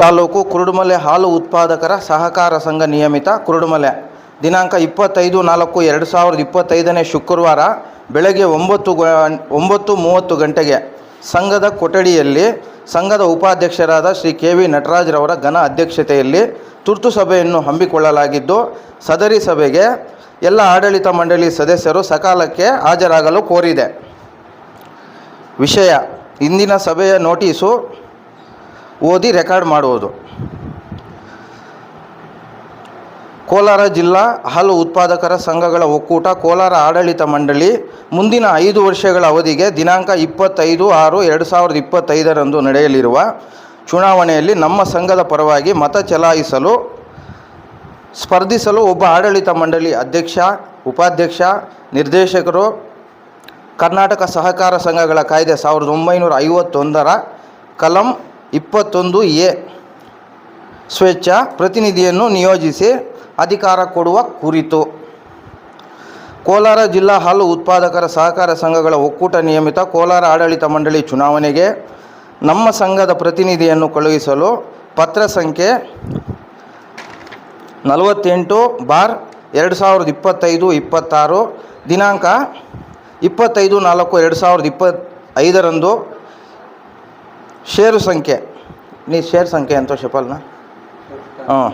ತಾಲೂಕು ಕುರುಡುಮಲೆ ಹಾಲು ಉತ್ಪಾದಕರ ಸಹಕಾರ ಸಂಘ ನಿಯಮಿತ ಕುರುಡುಮಲೆ. ದಿನಾಂಕ ಇಪ್ಪತ್ತೈದು ನಾಲ್ಕು ಎರಡು ಸಾವಿರದ ಇಪ್ಪತ್ತೈದನೇ ಶುಕ್ರವಾರ ಬೆಳಗ್ಗೆ ಒಂಬತ್ತು ಒಂಬತ್ತು ಮೂವತ್ತು ಗಂಟೆಗೆ ಸಂಘದ ಕೊಠಡಿಯಲ್ಲಿ ಸಂಘದ ಉಪಾಧ್ಯಕ್ಷರಾದ ಶ್ರೀ ಕೆ ವಿ ನಟರಾಜ್ರವರ ಘನ ಅಧ್ಯಕ್ಷತೆಯಲ್ಲಿ ತುರ್ತು ಸಭೆಯನ್ನು ಹಮ್ಮಿಕೊಳ್ಳಲಾಗಿದ್ದು, ಸದರಿ ಸಭೆಗೆ ಎಲ್ಲ ಆಡಳಿತ ಮಂಡಳಿ ಸದಸ್ಯರು ಸಕಾಲಕ್ಕೆ ಹಾಜರಾಗಲು ಕೋರಿದೆ. ವಿಷಯ, ಇಂದಿನ ಸಭೆಯ ನೋಟಿಸು ಓದಿ ರೆಕಾರ್ಡ್ ಮಾಡುವುದು ಕೋಲಾರ ಜಿಲ್ಲಾ ಹಾಲು ಉತ್ಪಾದಕರ ಸಂಘಗಳ ಒಕ್ಕೂಟ ಕೋಲಾರ ಆಡಳಿತ ಮಂಡಳಿ ಮುಂದಿನ ಐದು ವರ್ಷಗಳ ಅವಧಿಗೆ ದಿನಾಂಕ ಇಪ್ಪತ್ತೈದು ಆರು ಎರಡು ಸಾವಿರದ ಇಪ್ಪತ್ತೈದರಂದು ನಡೆಯಲಿರುವ ಚುನಾವಣೆಯಲ್ಲಿ ನಮ್ಮ ಸಂಘದ ಪರವಾಗಿ ಮತ ಚಲಾಯಿಸಲು, ಸ್ಪರ್ಧಿಸಲು ಒಬ್ಬ ಆಡಳಿತ ಮಂಡಳಿ ಅಧ್ಯಕ್ಷ, ಉಪಾಧ್ಯಕ್ಷ, ನಿರ್ದೇಶಕರು, ಕರ್ನಾಟಕ ಸಹಕಾರ ಸಂಘಗಳ ಕಾಯ್ದೆ ಸಾವಿರದ ಒಂಬೈನೂರ ಐವತ್ತೊಂದರ ಕಲಂ ಇಪ್ಪತ್ತೊಂದು ಎ ಸ್ವೇಚ್ಛ ಪ್ರತಿನಿಧಿಯನ್ನು ನಿಯೋಜಿಸಿ ಅಧಿಕಾರ ಕೊಡುವ ಕುರಿತು. ಕೋಲಾರ ಜಿಲ್ಲಾ ಹಾಲು ಉತ್ಪಾದಕರ ಸಹಕಾರ ಸಂಘಗಳ ಒಕ್ಕೂಟ ನಿಯಮಿತ ಕೋಲಾರ ಆಡಳಿತ ಮಂಡಳಿ ಚುನಾವಣೆಗೆ ನಮ್ಮ ಸಂಘದ ಪ್ರತಿನಿಧಿಯನ್ನು ಕಳುಹಿಸಲು ಪತ್ರ ಸಂಖ್ಯೆ ನಲವತ್ತೆಂಟು ಬಾರ್ ಎರಡು ಸಾವಿರದ ಇಪ್ಪತ್ತೈದು ಇಪ್ಪತ್ತಾರು ದಿನಾಂಕ ಇಪ್ಪತ್ತೈದು ನಾಲ್ಕು ಎರಡು ಸಾವಿರದ ಇಪ್ಪತ್ತೈದರಂದು ಷೇರು ಸಂಖ್ಯೆ. ನೀ ಷೇರ್ ಸಂಖ್ಯೆ ಅಂತ ಶಪಲ್ನ ಹಾಂ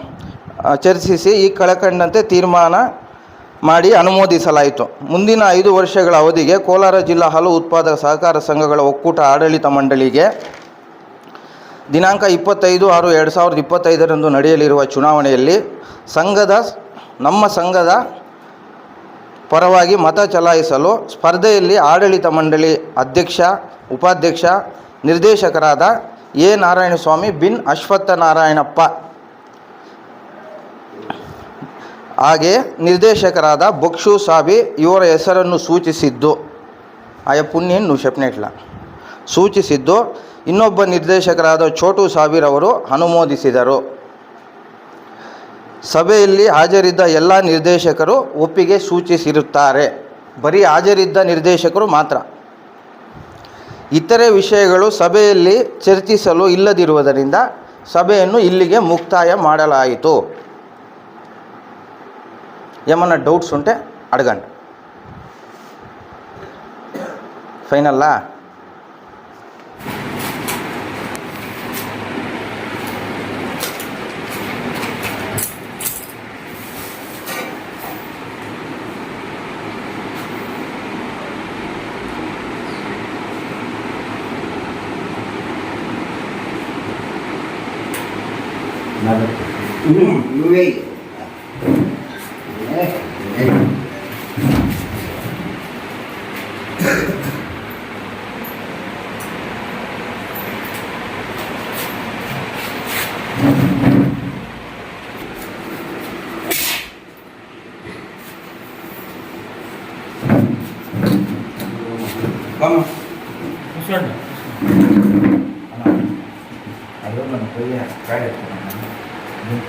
ಚರ್ಚಿಸಿ ಈ ಕೆಳಕಂಡಂತೆ ತೀರ್ಮಾನ ಮಾಡಿ ಅನುಮೋದಿಸಲಾಯಿತು. ಮುಂದಿನ ಐದು ವರ್ಷಗಳ ಅವಧಿಗೆ ಕೋಲಾರ ಜಿಲ್ಲಾ ಹಾಲು ಉತ್ಪಾದಕ ಸಹಕಾರ ಸಂಘಗಳ ಒಕ್ಕೂಟ ಆಡಳಿತ ಮಂಡಳಿಗೆ ದಿನಾಂಕ ಇಪ್ಪತ್ತೈದು ಆರು ಎರಡು ಸಾವಿರದ ಇಪ್ಪತ್ತೈದರಂದು ನಡೆಯಲಿರುವ ಚುನಾವಣೆಯಲ್ಲಿ ಸಂಘದ ನಮ್ಮ ಸಂಘದ ಪರವಾಗಿ ಮತ ಚಲಾಯಿಸಲು ಸ್ಪರ್ಧೆಯಲ್ಲಿ ಆಡಳಿತ ಮಂಡಳಿ ಅಧ್ಯಕ್ಷ, ಉಪಾಧ್ಯಕ್ಷ ನಿರ್ದೇಶಕರಾದ ಎ. ನಾರಾಯಣಸ್ವಾಮಿ ಬಿನ್ ಅಶ್ವತ್ಥ ನಾರಾಯಣಪ್ಪ ಹಾಗೆ ನಿರ್ದೇಶಕರಾದ ಬೊಕ್ಷು ಸಾಬಿ ಇವರ ಹೆಸರನ್ನು ಸೂಚಿಸಿದ್ದು ಆಯ ಪುಣ್ಯನ್ನು ಶಪ್ನೆಟ್ಲ ಸೂಚಿಸಿದ್ದು, ಇನ್ನೊಬ್ಬ ನಿರ್ದೇಶಕರಾದ ಛೋಟು ಸಾಬಿರವರು ಅನುಮೋದಿಸಿದರು. ಸಭೆಯಲ್ಲಿ ಹಾಜರಿದ್ದ ಎಲ್ಲ ನಿರ್ದೇಶಕರು ಒಪ್ಪಿಗೆ ಸೂಚಿಸಿರುತ್ತಾರೆ. ಬರೀ ಹಾಜರಿದ್ದ ನಿರ್ದೇಶಕರು ಮಾತ್ರ. ಇತರೆ ವಿಷಯಗಳು ಸಭೆಯಲ್ಲಿ ಚರ್ಚಿಸಲು ಇಲ್ಲದಿರುವುದರಿಂದ ಸಭೆಯನ್ನು ಇಲ್ಲಿಗೆ ಮುಕ್ತಾಯ ಮಾಡಲಾಯಿತು ఏమన్నా డౌట్స్ ఉంటే అడగండి ఫైనల్లా నువ్వే Vamos. అదే మన పోయి ప్యాడ్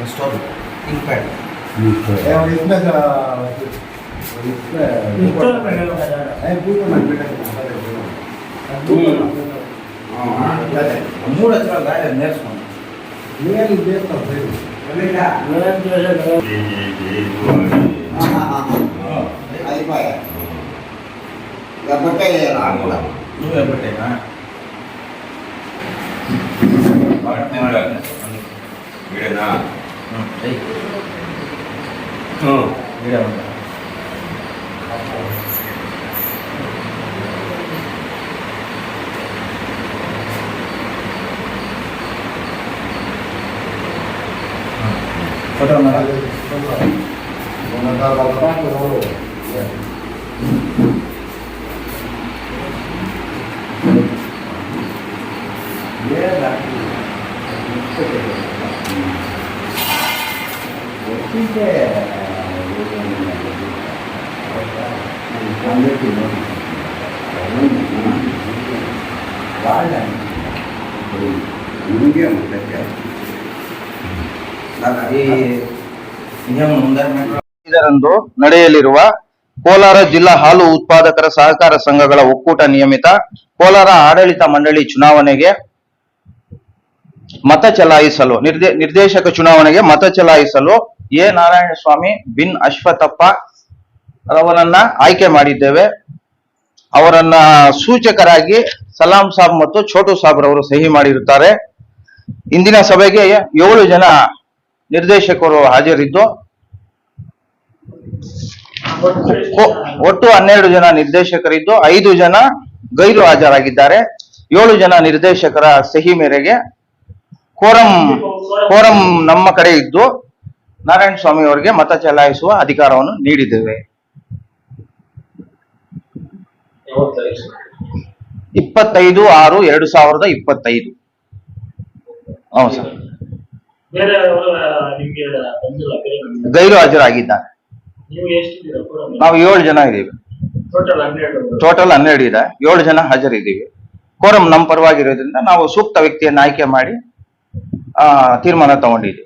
స్టోర్ థింక్ ప్యాడ్ మూడు వచ్చిన రాయలేదు నేర్చుకోండి అయిపోయా లేకపోతే రాకుండా నువ్వే ಗಿಡನಾ ಹ್ಞೂ ಗಿಡ ಫೋಟೋ ಮಾಡ ಇದರಂದು ನಡೆಯಲಿರುವ ಕೋಲಾರ ಜಿಲ್ಲಾ ಹಾಲು ಉತ್ಪಾದಕರ ಸಹಕಾರ ಸಂಘಗಳ ಒಕ್ಕೂಟ ನಿಯಮಿತ ಕೋಲಾರ ಆಡಳಿತ ಮಂಡಳಿ ಚುನಾವಣೆಗೆ ಮತ ಚಲಾಯಿಸಲು ನಿರ್ದೇಶಕ ಚುನಾವಣೆಗೆ ಮತ ಚಲಾಯಿಸಲು ಎ ನಾರಾಯಣ ಸ್ವಾಮಿ ಬಿನ್ ಅಶ್ವಥಪ್ಪ ಅವರನ್ನ ಆಯ್ಕೆ ಮಾಡಿದ್ದೇವೆ. ಅವರನ್ನ ಸೂಚಕರಾಗಿ ಸಲಾಂ ಸಾಬ್ ಮತ್ತು ಛೋಟು ಸಾಬ್ ರವರು ಸಹಿ ಮಾಡಿರುತ್ತಾರೆ. ಇಂದಿನ ಸಭೆಗೆ ಏಳು ಜನ ನಿರ್ದೇಶಕರು ಹಾಜರಿದ್ದು. ಒಟ್ಟು ಹನ್ನೆರಡು ಜನ ನಿರ್ದೇಶಕರಿದ್ದು, ಐದು ಜನ ಗೈರು ಹಾಜರಾಗಿದ್ದಾರೆ. ಏಳು ಜನ ನಿರ್ದೇಶಕರ ಸಹಿ ಮೇರೆಗೆ ಕೋರಂ ಕೋರಂ ನಮ್ಮ ಕಡೆ ಇದ್ದು. ನಾರಾಯಣ ಸ್ವಾಮಿ ಅವರಿಗೆ ಮತ ಚಲಾಯಿಸುವ ಅಧಿಕಾರವನ್ನು ನೀಡಿದ್ದೇವೆ? ಇಪ್ಪತ್ತೈದು ಆರು ಎರಡು ಸಾವಿರದ ಇಪ್ಪತ್ತೈದು. ಹೌದು ಸರ್. ಗೈರು ಹಾಜರಾಗಿದ್ದಾರೆ ನೀವು ಏಳು ಜನ ಇದ್ದೀವಿ. ಟೋಟಲ್ ಹನ್ನೆರಡು ಇದೆ. ಏಳು ಜನ ಹಾಜರಿದ್ದೀವಿ. ಕೋರಂ ನಮ್ಮ ಪರವಾಗಿರೋದ್ರಿಂದ ನಾವು ಸೂಕ್ತ ವ್ಯಕ್ತಿಯನ್ನು ಆಯ್ಕೆ ಮಾಡಿ ಆ, ತೀರ್ಮಾನ ತಗೊಂಡಿದ್ದೀವಿ.